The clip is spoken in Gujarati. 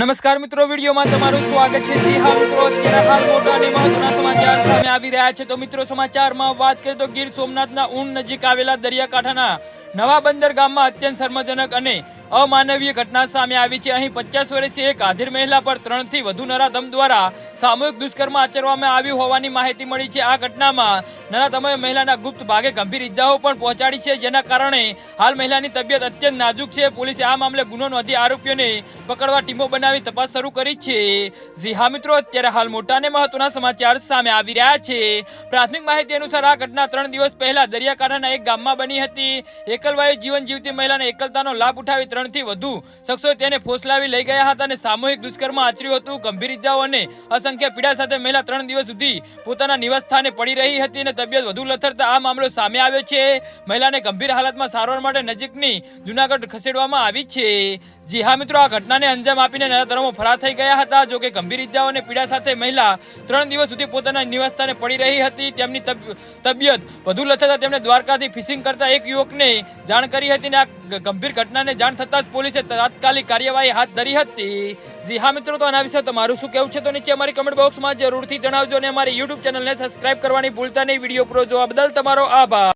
નમસ્કાર મિત્રો, વિડીયોમાં તમારું સ્વાગત છે. જી હા મિત્રો, અત્યારે હાલ મોટા અને મહત્વના સમાચાર સામે આવી રહ્યા છે. તો મિત્રો, સમાચારમાં વાત કરીએ તો ગીર સોમનાથના ઊન નજીક આવેલા દરિયાકાંઠાના નવા બંદર ગામમાં અત્યંત શર્મજનક અને અમાનવીય ઘટના સામે આવી છે. અહીં પચાસ વર્ષીય એક આધીર મહિલા પર ત્રણથી વધુ નરાધમ દ્વારા સામૂહિક દુષ્કર્મ આચરવામાં આવ્યું હોવાની માહિતી મળી છે. આ ઘટનામાં નરાધમોએ મહિલાના ગુપ્ત ભાગે ગંભીર ઇજાઓ પણ પહોંચાડી છે, જેના કારણે હાલ મહિલાની તબિયત અત્યંત નાજુક છે. પોલીસે આ મામલે ગુનો નોંધી આરોપીઓને પકડવા ટીમો બનાવી તપાસ શરૂ કરી છે. જી હા મિત્રો, અત્યારે હાલ મોટા મહત્વના સમાચાર સામે આવી રહ્યા છે. પ્રાથમિક માહિતી અનુસાર આ ઘટના ત્રણ દિવસ પહેલા દરિયાકાંઠાના એક ગામમાં બની હતી. એકલવાયુ જીવન જીવતી મહિલાને એકલતાનો લાભ ઉઠાવી ત્રણથી વધુ શખ્સોએ તેને ફોસલાવી લઈ ગયા હતા અને સામૂહિક દુષ્કર્મ આચર્યું હતું. ગંભીર ઇજાઓ અને અસંખ્ય પીડા સાથે મહિલા ત્રણ દિવસ સુધી પોતાના નિવાસસ્થાને પડી રહી હતી અને તબિયત વધુ લથડતા આ મામલો સામે આવ્યો છે. મહિલાને ગંભીર હાલતમાં સારવાર માટે નજીકની જુનાગઢ ખસેડવામાં આવી છે. જી હા મિત્રો, આ ઘટનાને અંજામ આપીને નરાધમો ફરાર થઈ ગયા હતા. જો કે ગંભીર ઇજાઓ અને પીડા સાથે મહિલા ત્રણ દિવસ સુધી પોતાના નિવાસસ્થાને પડી રહી હતી. તેમની તબિયત વધુ લથડતા તેમણે દ્વારકાથી ફિશિંગ કરતા એક યુવકને જાણ કરી હતી અને આ ગંભીર ઘટનાને જાણ થતાં જ પોલીસે તાત્કાલિક કાર્યવાહી હાથ ધરી હતી. જી હા મિત્રો, તો આના વિશે તમારું શું કહેવું છે તો નીચે અમારી કમેન્ટ બોક્સમાં જરૂરથી જણાવજો અને અમારી યુટ્યુબ ચેનલને સબસ્ક્રાઇબ કરવાની ભૂલતા નહીં. વીડિયો પૂરો જોવા બદલ તમારો આભાર.